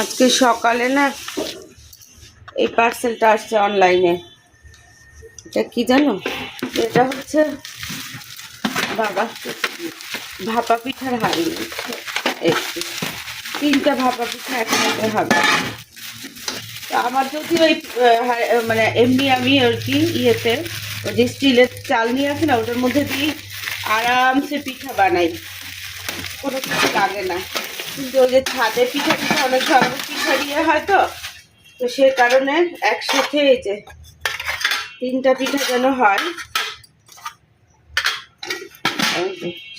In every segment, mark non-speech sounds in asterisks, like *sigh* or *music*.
আজকে সকালে না এই পার্সেলটা আসছে অনলাইনে এটা কি জানো? এটা হচ্ছে বাবা, ভাপা পিঠার হাড়ি। এই তিনটা ভাপা পিঠা একসাথে হবে। আমার যদি ওই মানে এমনি আমি আর কি ইয়েতে, ওই যে স্টিলের চাল নিয়ে আছে না, ওটার মধ্যে দিয়ে আরামসে পিঠা বানাই। কোনো কিছু লাগে না। কিন্তু ওই যে ছাদে পিঠা পিঠা অনেক ধরনের পিঠা দিয়ে হয় তো তো সে কারণে একসাথে এই যে তিনটা পিঠা যেন হয়।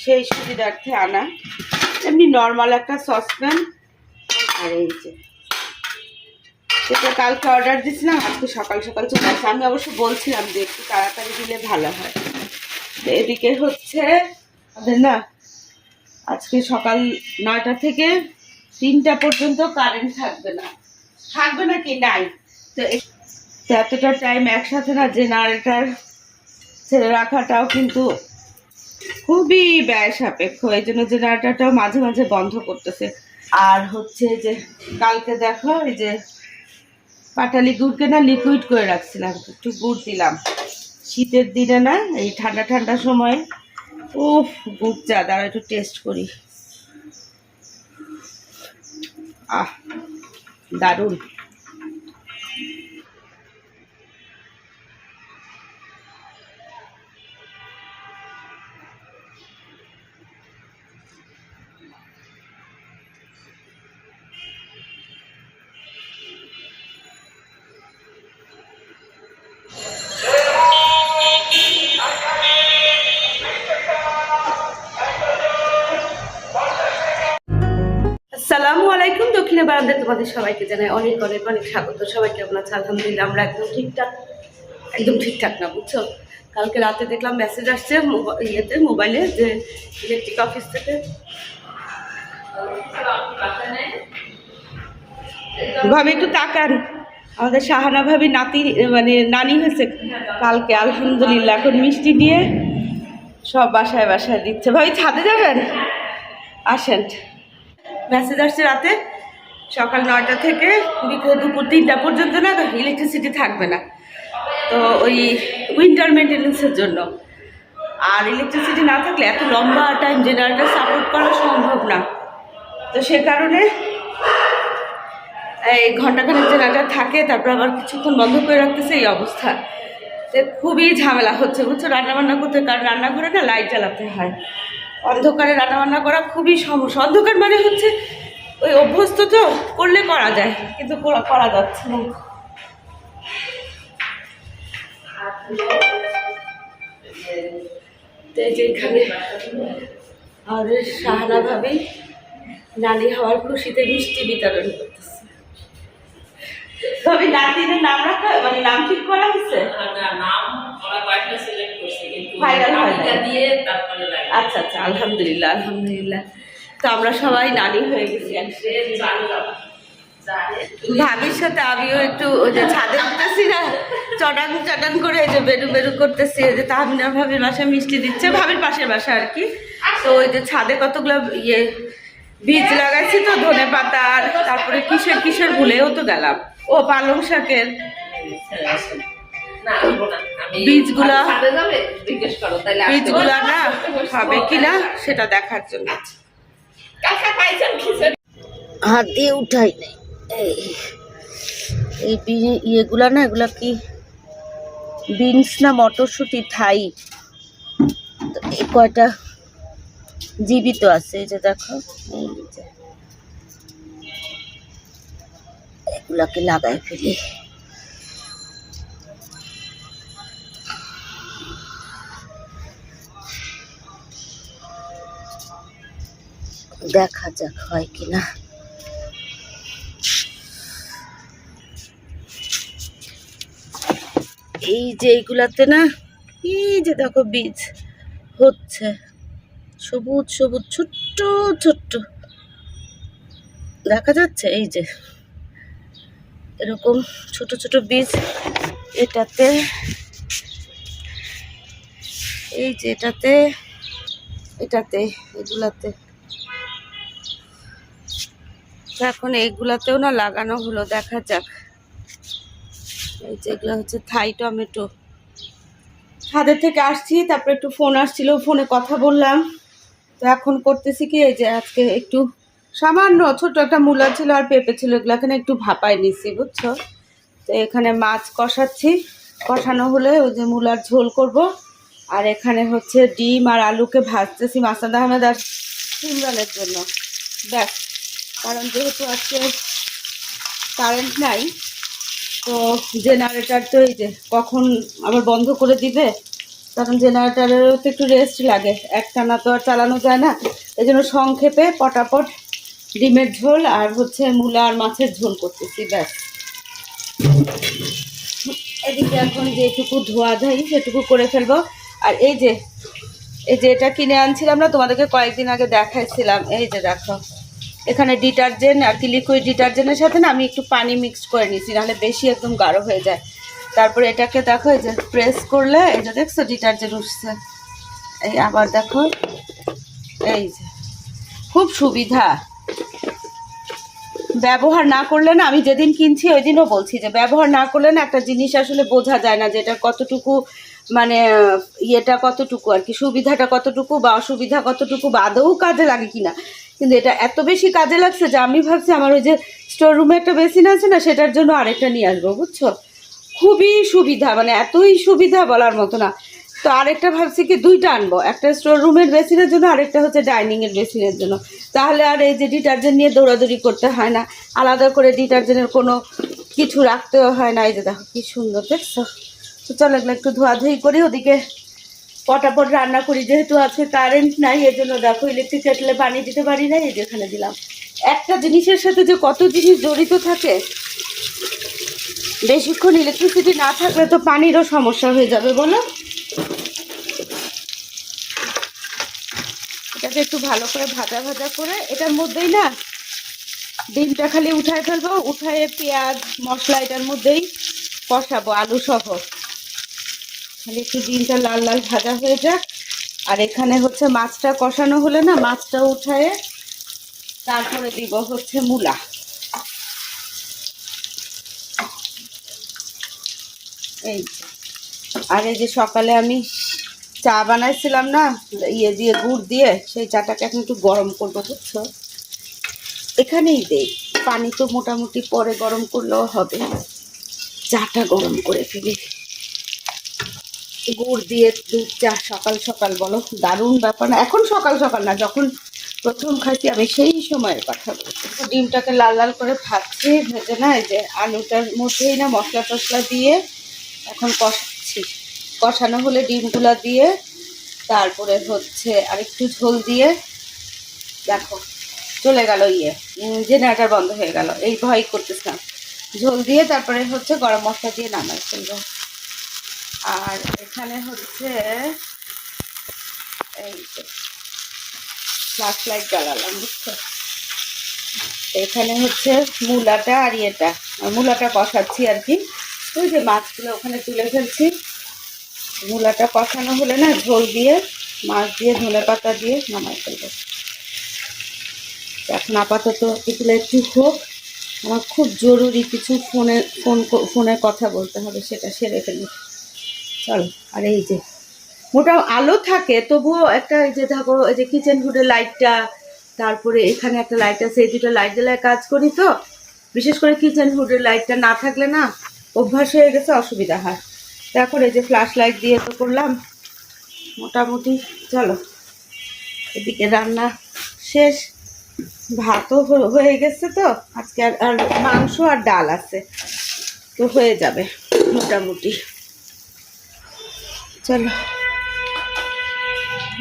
সেই সুবিধার্থে আনা। এমনি নর্মাল একটা সসপ্যান আর এই যে সেটা কালকে অর্ডার দিয়েছিলাম, আজকে সকাল সকাল চলে আসছে আমি অবশ্য বলছিলাম যে একটু তাড়াতাড়ি দিলে ভালো হয়। তো এদিকে হচ্ছে না আজকে সকাল নয়টা থেকে তিনটা পর্যন্ত কারেন্ট থাকবে না। থাকবে না কি? নাই। তো এতটা টাইম একসাথে না জেনারেটার ছেড়ে রাখাটাও কিন্তু খুবই ব্যয় সাপেক্ষ। এই জন্য জেনারেটারটাও মাঝে মাঝে বন্ধ করতেছে। আর হচ্ছে যে কালকে দেখো, এই যে পাটালি গুড়কে না লিকুইড করে রাখছিলাম। একটু গুড় দিলাম। শীতের দিনে না এই ঠান্ডা ঠান্ডা সময় উফ গুপচা দাঁড়া একটু টেস্ট করি। আহ দারুণ। দক্ষিণে বারান্দা তোমাদের সবাইকে জানাই অনেক অনেক অনেক স্বাগত। সবাই কেমন আছে? আলহামদুলিল্লাহ আমরা একদম ঠিকঠাক একদম ঠিকঠাক না, বুঝছ? কালকে রাতে দেখলাম মেসেজ আসছে ইয়েতে, মোবাইলে যে ইলেকট্রিক অফিস থেকে। ভাবে একটু তাকান। আমাদের শাহানা ভাবি নাতি মানে নানি হয়েছে কালকে, আলহামদুলিল্লাহ। এখন মিষ্টি দিয়ে সব বাসায় বাসায় দিচ্ছে। ভাবি ছাদে যাবেন? আসেন। মেসেজ আসছে রাতে। সকাল নয়টা থেকে দুপুর তিনটা পর্যন্ত না ইলেকট্রিসিটি থাকবে না। তো ওই উইন্টার মেনটেন্যান্সের জন্য। আর ইলেকট্রিসিটি না থাকলে এত লম্বা টাইম জেনারেটার সাপোর্ট করা সম্ভব না। তো সে কারণে এই ঘন্টাখানেক জেনারেটার থাকে, তারপর আবার কিছুক্ষণ বন্ধ করে রাখতেছে এই অবস্থা। যে খুবই ঝামেলা হচ্ছে, বুঝছ? রান্নাবান্না করতে কারণ রান্নাঘরে না লাইট জ্বালাতে হয়। অন্ধকারে রান্নাবান্না করা খুবই সমস্যা। অন্ধকার মানে হচ্ছে ওই অভ্যস্ত তো করলে করা যায় কিন্তু করা যাচ্ছে না। তো এই যে এখানে আমাদের শাহানা ভাবি নানি হওয়ার খুশিতে মিষ্টি বিতরণ করতেছে। ভাবি নাতিদের নাম রাখা মানে নাম ঠিক করা হয়েছে? হয় নাই। আচ্ছা আচ্ছা আলহামদুলিল্লাহ আলহামদুলিল্লাহ। তো আমরা সবাই নানি হয়ে গেছি ভাবির সাথে আমিও একটু ওই যে ছাদে উঠতেছি না চটান চটান করে এই যে বেরু বেরু করতেছি ওই যে তাহমিনা ভাবির বাসায় মিষ্টি দিচ্ছে ভাবির পাশের বাসা আর কি। তো ওই যে ছাদে কতগুলো ইয়ে বীজ লাগাইছি তো ধনে পাতা তারপরে কিসের কিসের ভুলেও তো গেলাম। ও পালং শাকের বীজগুলা। বীজগুলা না হবে কিনা সেটা দেখার জন্য। হাত দিয়ে উঠাই নাই। এই ইয়েগুলা না, এগুলা কি? বিনস না মটরশুঁটি, থাই। কয়টা জীবিত আছে, এই যে দেখো এগুলাকে লাগাই ফেলি। দেখা যাক হয় কিনা। এই যে এইগুলাতে না, এই যে দেখো বীজ হচ্ছে। সবুজ সবুজ, ছোট্ট ছোট্ট। দেখা যাচ্ছে এই যে। এরকম ছোট ছোট বীজ এটাতে, এই যে এটাতে এটাতে, এগুলাতে। তো এখন এইগুলাতেও না লাগানো হলো, দেখা যাক। এই যেগুলো হচ্ছে থাই টমেটো। ছাদের থেকে আসছি, তারপরে একটু ফোন আসছিল, ফোনে কথা বললাম। তো এখন করতেছি কি, এই যে আজকে একটু সামান্য ছোট একটা মূলা ছিল আর পেঁপে ছিল এগুলো এখানে একটু ভাপাই নিছি, বুঝছ? তো এখানে মাছ কষাচ্ছি। কষানো হলে ওই যে মূলার ঝোল করব। আর এখানে হচ্ছে ডিম আর আলুকে ভাজতেছি মাসাদ আহমেদ আর সিমরানের জন্য। ব্যাস। যেহেতু আজকে কারেন্ট নাই, তো জেনারেটার তো এই যে কখন আবার বন্ধ করে দিবে? কারণ জেনারেটারেরও তো একটু রেস্ট লাগে। একটানা তো আর চালানো যায় না। এই জন্য সংক্ষেপে পটাপট ডিমের ঝোল আর হচ্ছে মূলা আর মাছের ঝোল করতেছি, ব্যাস। এদিকে এখন যেটুকু ধোয়া ধাই সেটুকু করে ফেলব। আর এই যে এই যে এটা কিনে আনছিলাম না, তোমাদেরকে কয়েকদিন আগে দেখাইছিলাম। এই যে দেখো। এখানে ডিটারজেন্ট আর কি লিকুইড ডিটারজেন্টের সাথে না আমি একটু পানি মিক্স করে নিয়েছি, নাহলে বেশি একদম গাঢ় হয়ে যায়। তারপরে এটাকে দেখো, এই যে প্রেস করলে, এই যে দেখছ ডিটারজেন্ট উঠছে। এই আবার দেখো, এই যে। খুব সুবিধা। ব্যবহার না করলে না, আমি যেদিন কিনছি ওই দিনও বলছি যে ব্যবহার না করলে না একটা জিনিস আসলে বোঝা যায় না যে এটা কতটুকু মানে ইয়েটা কতটুকু আর কি, সুবিধাটা কতটুকু বা অসুবিধা কতটুকু বা আদৌ কাজে লাগে কিনা। কিন্তু এটা এত বেশি কাজে লাগছে যে আমি ভাবছি আমার ওই যে স্টোর রুমে একটা বেসিন আছে না, সেটার জন্য আরেকটা নিয়ে আসব, বুঝছ? খুবই সুবিধা মানে এতই সুবিধা বলার মতো না। তো আরেকটা ভাবছি কি দুইটা আনব, একটা স্টোর রুমের বেসিনের জন্য, আরেকটা হচ্ছে ডাইনিংয়ের বেসিনের জন্য। তাহলে আর এই যে ডিটারজেন্ট নিয়ে দৌড়াদৌড়ি করতে হয় না, আলাদা করে ডিটারজেন্টের কোনো কিছু রাখতেও হয় না। এই যে দেখো কি সুন্দর, দেখছ? তো চলো এগুলো একটু ধোয়াধুয়ি করি, ওদিকে পটাপট রান্না করি, যেহেতু আজকে কারেন্ট নাই এর জন্য দেখো ইলেকট্রিক কেটলে পানি দিতে পারি না এই যেখানে দিলাম। একটা জিনিসের সাথে যে কত জিনিস জড়িত থাকে, বেশিক্ষণ ইলেকট্রিসিটি না থাকলে তো পানিরও সমস্যা হয়ে যাবে, বলো? এটাকে একটু ভালো করে ভাজা ভাজা করে, এটার মধ্যেই না ডিমটা খালি উঠায় ফেলব, উঠায়ে পেঁয়াজ, মশলা এটার মধ্যেই কষাবো, আলু সহ। খালি একটু ডিমটা লাল লাল ভাজা হয়ে যাক। আর এখানে হচ্ছে মাছটা কষানো হলে না, মাছটা উঠায়ে তারপরে দিব হচ্ছে মূলা। এই। আর এই যে সকালে আমি চা বানাইছিলাম না ইয়ে দিয়ে, গুড় দিয়ে, সেই চাটাকে এখন একটু গরম করব, বুঝছ? এখানেই দেই। পানি তো মোটামুটি পরে গরম করলেও হবে। চাটা গরম করে ফেলি। গুড় দিয়ে দুধ চা, সকাল সকাল বলো, দারুণ ব্যাপার না। এখন সকাল সকাল না, যখন প্রথম খাইছি, আমি সেই সময়ের কথা বলছি। ডিমটাকে লাল লাল করে ভাজছি, ভেজে না, এই যে আলুটার মধ্যেই না, মশলা টশলা দিয়ে এখন কষাচ্ছি কষানো হলে ডিমগুলো দিয়ে, তারপরে হচ্ছে আরেকটু ঝোল দিয়ে, দেখো, চলে গেল ইয়ে জেনারেটার বন্ধ হয়ে গেল, এই ভয় করতেছিলাম ঝোল দিয়ে তারপরে হচ্ছে গরম মশলা দিয়ে নামাই ফেলব আর এখানে হচ্ছে এই যে ফ্লাশ লাইট জ্বালালাম, বুঝছ? এখানে হচ্ছে মূলাটা আর ইয়েটা মূলাটা কষাচ্ছি আর কি। ওই যে মাছগুলো ওখানে তুলে ফেলছি। মূলাটা কষানো হলে না ঝোল দিয়ে, মাছ দিয়ে ধনে পাতা দিয়ে নামাই ফেলব। এখন আপাতত এগুলো একটু হোক। আমার খুব জরুরি কিছু ফোনে, ফোন ফোনে কথা বলতে হবে, সেটা সেরে ফেলি। চলো, আর এই যে, মোটা আলো থাকে, তবুও একটা এই যে থাকো এই যে কিচেন হুডের লাইটটা তারপরে এখানে একটা লাইট আছে, এই দুটো লাইট জ্বালায় কাজ করি তো, বিশেষ করে কিচেন হুডের লাইটটা না থাকলে না, অভ্যাস হয়ে গেছে, অসুবিধা হয়। তো এখন এই যে ফ্ল্যাশ লাইট দিয়ে তো করলাম, মোটামুটি, চলো, এদিকে রান্না শেষ, ভাতও হয়ে গেছে তো, আজকে আর মাংস আর ডাল আছে, তো হয়ে যাবে, মোটামুটি। চলো।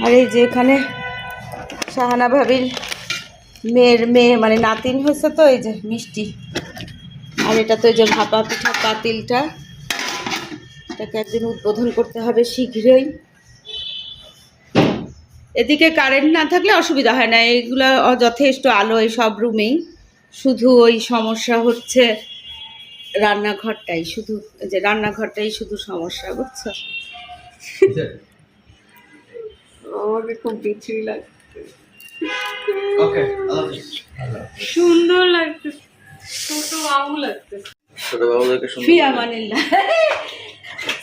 আর এই যে এখানে শাহানা ভাবির মেয়ের মেয়ে মানে নাতিন হয়েছে তো, এই যে মিষ্টি। আর এটা তো এই যে ভাপা পিঠা, পাতিলটা। এটাকে একদিন উদ্বোধন করতে হবে শীঘ্রই। এদিকে কারেন্ট না থাকলে অসুবিধা হয় না, এইগুলো যথেষ্ট আলো এই সব রুমেই শুধু ওই সমস্যা হচ্ছে রান্নাঘরটাই, শুধু যে রান্নাঘরটাই শুধু সমস্যা, বুঝছ? আমাকে খুব বিচ্ছিরি লাগছে। সুন্দর লাগছে ছোট বাবু লাগছে। ছোট বাবুদেরকে সুন্দর ফি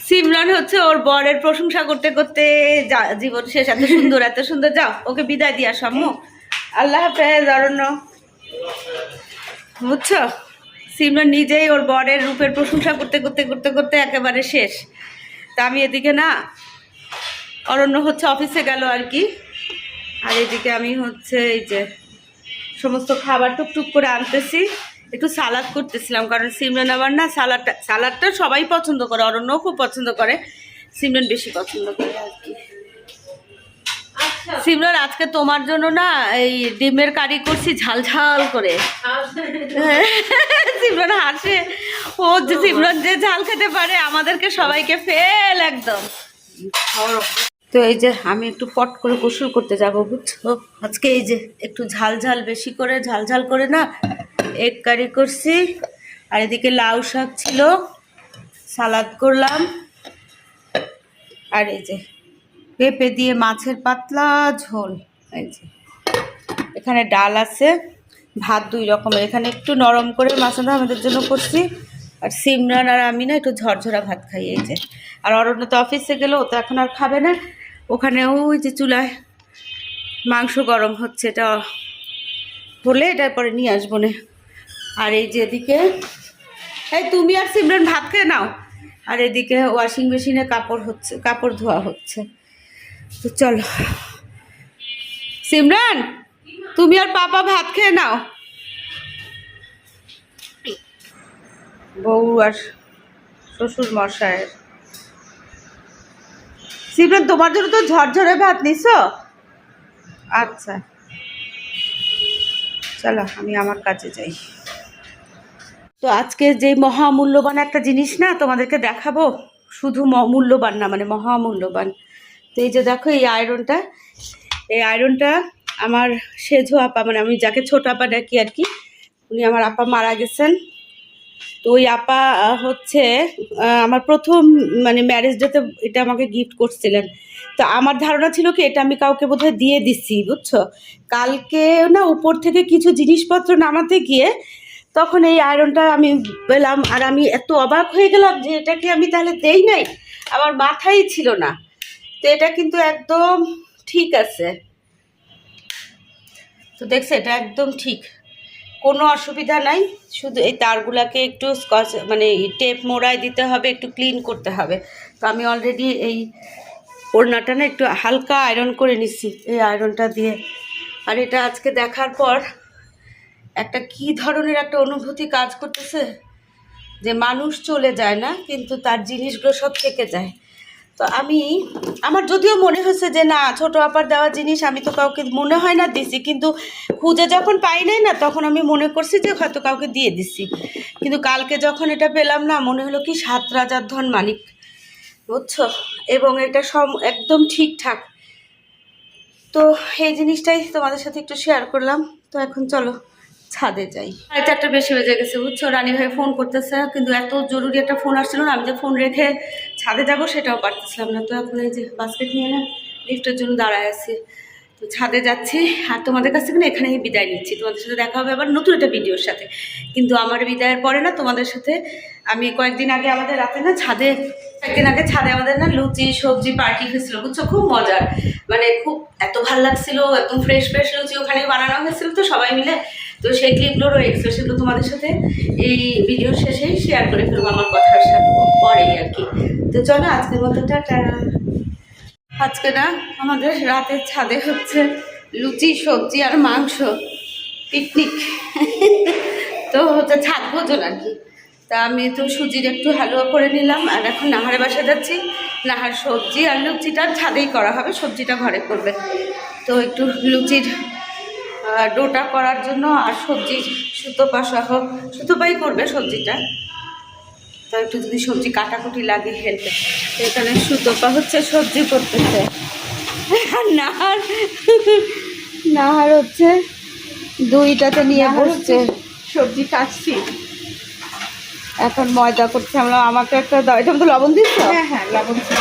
সিমরান হচ্ছে ওর বরের প্রশংসা করতে করতে যা- জীবন শেষ এত সুন্দর এত সুন্দর। যাও ওকে বিদায় দিয়া সম্মু আল্লাহ হাফেজ অরণ্য। বুঝছ? সিমরান নিজেই ওর বরের রূপের প্রশংসা করতে করতে করতে করতে একেবারে শেষ। তা আমি এদিকে না অরণ্য হচ্ছে অফিসে গেল আর কি। আর এদিকে আমি হচ্ছে এই যে সমস্ত খাবার টুকটুক করে আনতেছি। একটু সালাদ করতেছিলাম, কারণ সিমরান আবার না সালাদটা সালাদটা সবাই পছন্দ করে, অরণ্যও খুব পছন্দ করে। সিমরান বেশি পছন্দ করে আর কি। সিমরান আজকে তোমার জন্য না এই ডিমের কারি করছি ঝাল ঝাল করে। *laughs* সিমরান হাসে। ও যে সিমরান যে ঝাল খেতে পারে আমাদেরকে সবাইকে ফেল একদম। তো এই যে আমি একটু পট করে গোসল করতে যাব বুঝছ? আজকে এই যে একটু ঝাল ঝাল বেশি করে ঝাল ঝাল করে না এগ কারি করছি। আর এদিকে লাউ শাক ছিল সালাদ করলাম। আর এই যে পেঁপে দিয়ে মাছের পাতলা ঝোল। এই যে। এখানে ডাল আছে, ভাত দুই রকমের। এখানে একটু নরম করে মাছটা আমাদের জন্য করছি। আর সিমরান আর আমি না একটু ঝরঝরা ভাত খাই, এই যে। আর অরণ্য তো অফিসে গেলো, ও তো এখন আর খাবে না। ওখানে ওই যে চুলায় মাংস গরম হচ্ছে, এটা হলে এটার পরে নিয়ে আসব না। আর এই যে এদিকে, এই তুমি আর সিমরান ভাত খেয়ে নাও। আর এদিকে ওয়াশিং মেশিনে কাপড় হচ্ছে, কাপড় ধোয়া হচ্ছে। তো চলো। সিমরান, তুমি আর পাপা ভাত খেয়ে নাও। বউ আর শ্বশুর মশাইয়ের সিমরান, তোমার জন্য তো ঝরঝরে ভাত নিছো? আচ্ছা। চলো, আমি আমার কাছে যাই। তো আজকে যে মহামূল্যবান একটা জিনিস না তোমাদেরকে দেখাবো, শুধু মূল্যবান না মানে মহামূল্যবান। তো এই যে দেখো, এই আয়রনটা এই আয়রনটা আমার সেজো আপা মানে আমি যাকে ছোট আপা ডাকি আর কি, উনি আমার আপা মারা গেছেন। তো ওই আপা হচ্ছে আমার প্রথম মানে ম্যারেজ ডেতে এটা আমাকে গিফট করছিলেন। তো আমার ধারণা ছিল কি, এটা আমি কাউকে বোধহয় দিয়ে দিচ্ছি বুঝছ? কালকে না উপর থেকে কিছু জিনিসপত্র নামাতে গিয়ে তখন এই আয়রনটা আমি পেলাম, আর আমি এত অবাক হয়ে গেলাম যে এটাকে আমি তাহলে দেই নাই। আমার মাথাই ছিল না। তো এটা কিন্তু একদম ঠিক আছে। তো দেখছে এটা একদম ঠিক। কোনো অসুবিধা নাই। শুধু এই তারগুলাকে একটু স্কচ মানে টেপ মোড়ায় দিতে হবে, একটু ক্লিন করতে হবে। তো আমি অলরেডি এই ওড়নাটা না একটু হালকা আয়রন করে নিচ্ছি এই আয়রনটা দিয়ে। আর এটা আজকে দেখার পর একটা কি ধরনের একটা অনুভূতি কাজ করতেছে? যে মানুষ চলে যায় না, কিন্তু তার জিনিসগুলো সব থেকে যায়। তো আমি, আমার যদিও মনে হচ্ছে যে না, ছোট আপার দেওয়া জিনিস আমি তো কাউকে মনে হয় না দিছি, কিন্তু খুঁজে যখন পাই নাই না, তখন আমি মনে করছি যে হয়তো কাউকে দিয়ে দিছি। কিন্তু কালকে যখন এটা পেলাম না, মনে হলো কি সাত রাজার ধন মানিক বুঝছ? এবং এটা সব একদম ঠিকঠাক। তো এই জিনিসটাই তোমাদের সাথে একটু শেয়ার করলাম। তো এখন চলো, ছাদে যাই। সাড়ে চারটা বেশি বেজে গেছে, বুঝছ? রানী ভাই ফোন করতেছে, কিন্তু এত জরুরি একটা ফোন আসছিল না, আমি যে ফোন রেখে ছাদে যাব সেটাও পারতেছিলাম না। তো এখন এই যে বাস্কেট নিয়ে না লিফটের জন্য দাঁড়ায় আছি। তো ছাদে যাচ্ছি। আর তোমাদের কাছ থেকে না এখানেই বিদায় নিচ্ছি। তোমাদের সাথে দেখা হবে আবার নতুন একটা ভিডিওর সাথে। কিন্তু আমার বিদায়ের পরে না তোমাদের সাথে আমি কয়েকদিন আগে আমাদের রাতে না ছাদে, কয়েকদিন আগে ছাদে আমাদের না লুচি, সবজি পার্টি হয়েছিল। বুঝছ? খুব মজার। মানে খুব এত ভালো লাগছিল, একদম ফ্রেশ ফ্রেশ লুচি ওখানে বানানো হয়েছিল। তো সবাই মিলে তো সেই ক্লিপগুলো রয়ে সেগুলো তোমাদের সাথে এই ভিডিও শেষেই শেয়ার করে ফেলব আমার কথার সাথে পরেই আর কি। তো চলো, আজকের মতো টাটা। আজকে না, আমাদের রাতের ছাদে হচ্ছে লুচি, সবজি আর মাংস পিকনিক তো হচ্ছে ছাদ ভোজন আর কি। তা আমি তো সুজির একটু হালুয়া করে নিলাম, আর এখন নাহারে বাসা যাচ্ছি। নাহার সবজি আর লুচিটা ছাদেই করা হবে, সবজিটা ঘরে করবে। তো একটু লুচির ডোটা করার জন্য আর সবজি সুতোপা সহ সুতোপাই করবে সবজিটা। তো একটু যদি সবজি কাটাকুটি লাগে হেল্পে। এখানে সুতোপা হচ্ছে সবজি করতেছে। আর নাহার নাহার হচ্ছে দুইটাতে নিয়ে বসছে। সবজি কাটছি। এখন ময়দা করছে। আমরা আমাকে একটা দাও এটা তো লবণ দিচ্ছ হ্যাঁ হ্যাঁ লবণ ছিল।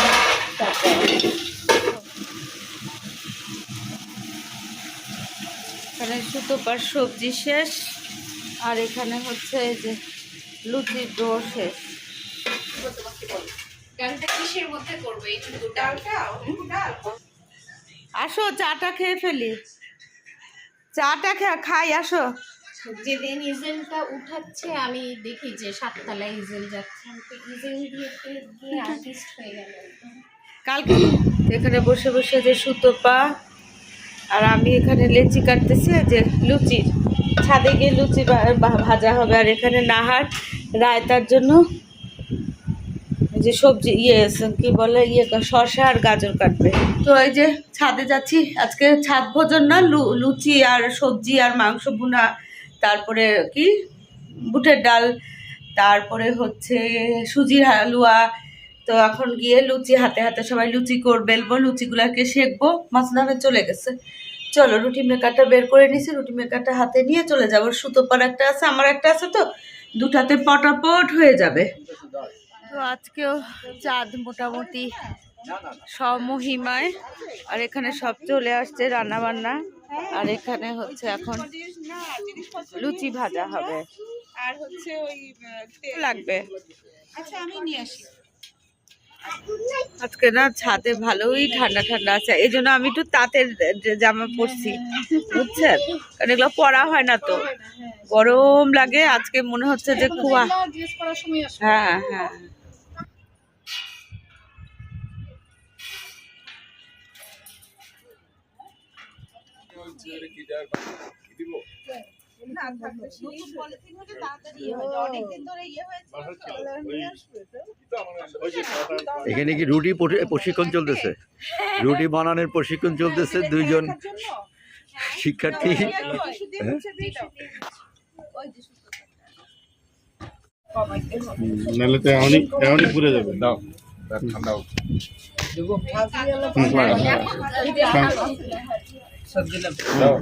এখানে সুতোপার সবজি শেষ। আর এখানে হচ্ছে এই যে লুচির ডো শেষ। আসো চাটা খেয়ে ফেলি। চাটা খেয়ে খাই আসো। যেদিন ইজেলটা উঠাচ্ছে আমি দেখি যে সাততলায় ইজেল যাচ্ছে। ইজেল দিয়ে দিয়ে আর্টিস্ট হয়ে গেল কালকে এখানে বসে বসে যে সুতোপা আর আমি এখানে লেচি কাটতেছি যে লুচির। ছাদে গিয়ে লুচি ভাজা হবে। আর এখানে নাহার রায়তার জন্য যে সবজি ইয়ে কি বলে ইয়ে শসা আর গাজর কাটবে। তো এই যে ছাদে যাচ্ছি। আজকে ছাদ ভোজন না লুচি আর সবজি আর মাংস ভুনা। তারপরে কি? বুটের ডাল। তারপরে হচ্ছে সুজির হালুয়া। তো এখন গিয়ে লুচি, হাতে হাতে সবাই লুচি কর বেলবো লুচিগুলোকে সেঁকবো। মাসনামে চলে গেছে। চলো রুটি মেকারটা বের করে নিছি রুটি মেকারটা হাতে নিয়ে চলে যাব। সুতোপার একটা আছে আমার একটা আছে তো দুটাতে পটাপট হয়ে যাবে। তো আজকেও চাঁদ মোটামুটি সমহিমায় আর এখানে সব চলে আসছে রান্না বান্না আর এখানে হচ্ছে এখন লুচি ভাজা হবে। আর হচ্ছে ওই লাগবে। আচ্ছা আমি নিয়ে আসি। আজকে না ছাদে ভালোই ঠান্ডা ঠান্ডা আছে। এই জন্য আমি একটু তাঁতের জামা পরছি, বুঝছেন? কারণ এগুলো পরা হয় না তো। গরম লাগে, আজকে মনে হচ্ছে যে হ্যাঁ হ্যাঁ এখানে কি রুটি প্রশিক্ষণ চলতেছে? রুটি বানানোর প্রশিক্ষণ চলতেছে দুইজন। শিক্ষার্থী হ্যাঁ? নাহলে তো এমনই এমনই পুড়ে যাবে। দাও দাও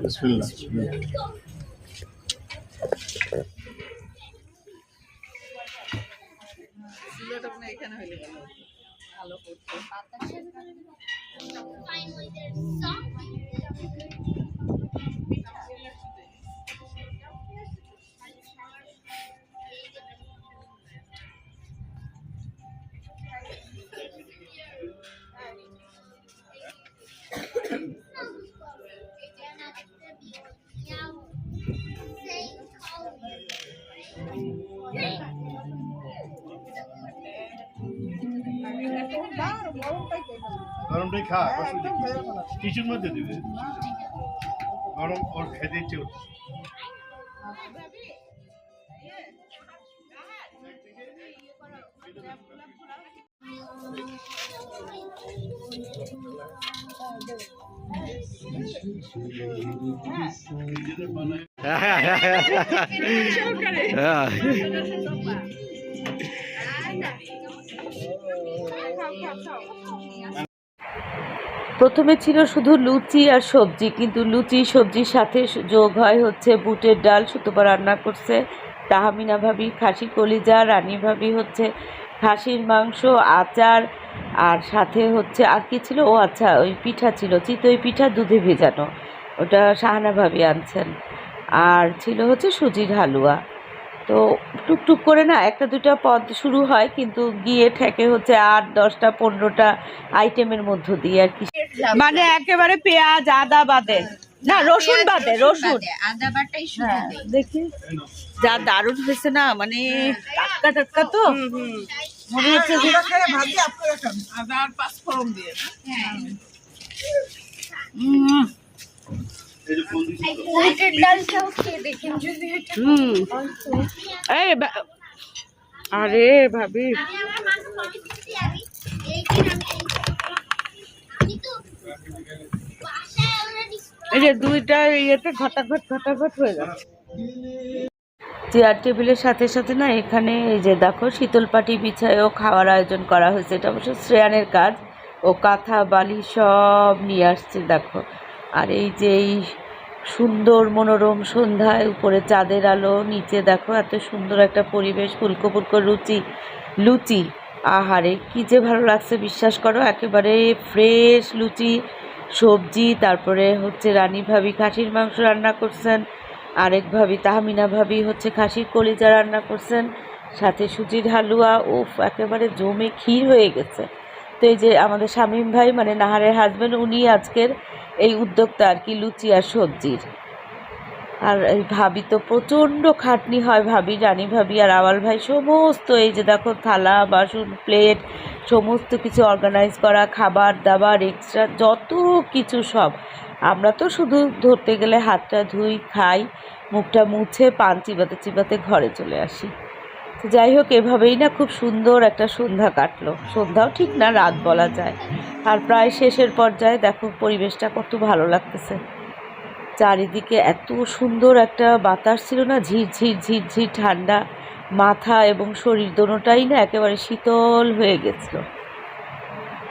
বিসমিল্লাহ। এখানে হইলে ভালো করতো ফাইনালি গরমটাই খা কিছুর মধ্যে দিবে গরম ওর খেতে ইচ্ছে। হ্যাঁ। *laughs* প্রথমে ছিল শুধু লুচি আর সবজি, কিন্তু লুচি, সবজির সাথে যোগ হয় হচ্ছে বুটের ডাল, সুতোপা রান্না করছে। তাহামিনা ভাবি, খাসি কলিজা, রানী ভাবি হচ্ছে খাসির মাংস, আচার, আর সাথে হচ্ছে আর কি ছিল? ও আচ্ছা ওই পিঠা ছিল, চিতই পিঠা, দুধে ভেজানো। ওটা শাহানা ভাবি আনছেন। আর ছিল হচ্ছে সুজির হালুয়া। তো টুকটুক করে না একটা দুটা পদ শুরু হয় কিন্তু গিয়ে ঠেকে হচ্ছে আট দশটা পনেরোটা আইটেমের মধ্য দিয়ে আর কি। মানে একেবারে পেঁয়াজ আদা বাদে। না রসুন বাদে রসুন আদা বাটাই হ্যাঁ দেখি। যা দারুণ হয়েছে না মানে টাটকা টাটকা তো। মনে হচ্ছে যে আদা আর পাঁচফোড়ন দিয়ে। হুম বা- আরে ভাবি। এই যে দুইটা ইয়েতে ঘটাঘট ঘটাঘট হয়ে যাচ্ছে। চেয়ার টেবিলের সাথে সাথে না এখানে এই যে দেখো শীতল পাটি বিছায়ও খাওয়ার আয়োজন করা হয়েছে। এটা অবশ্য শ্রেয়ানের কাজ। ও কাঁথা, বালি সব নিয়ে আসছে, দেখো। আর এই যে এই সুন্দর মনোরম সন্ধ্যায় উপরে চাঁদের আলো, নিচে দেখো এত সুন্দর একটা পরিবেশ, ফুলকো ফুলকো লুচি লুচি। আহারে, কি যে ভালো লাগছে, বিশ্বাস করো, একেবারে ফ্রেশ লুচি, সবজি, তারপরে হচ্ছে রানী ভাবি খাসির মাংস রান্না করছেন, আরেক ভাবি তাহমিনা ভাবি হচ্ছে খাসির কলিজা রান্না করছেন, সাথে সুজির হালুয়া, উফ, একেবারে জমে ক্ষীর হয়ে গেছে। তো এই যে আমাদের শামীম ভাই মানে নাহারের হাজব্যান্ড উনি আজকের এই উদ্যোক্তা আর কি লুচি আর সবজির। আর এই ভাবি তো প্রচণ্ড খাটনি হয় ভাবি, রানী ভাবি আর আওয়াল ভাই, সমস্ত এই যে দেখো থালা, বাসন প্লেট সমস্ত কিছু অর্গানাইজ করা, খাবার দাবার এক্সট্রা যত কিছু সব। আমরা তো শুধু ধরতে গেলে হাতটা ধুই, খাই, মুখটা মুছে, পান চিবাতে চিবাতে ঘরে চলে আসি। যাই হোক, এভাবেই না খুব সুন্দর একটা সন্ধ্যা কাটলো। সন্ধ্যাও ঠিক না, রাত বলা যায়। আর প্রায় শেষের পর্যায়ে দেখো পরিবেশটা কত ভালো লাগতেছে। চারিদিকে এত সুন্দর একটা বাতাস ছিল না ঝিরঝির ঝিরঝির ঠান্ডা। মাথা এবং শরীর দোনোটাই না একেবারে শীতল হয়ে গেছিল।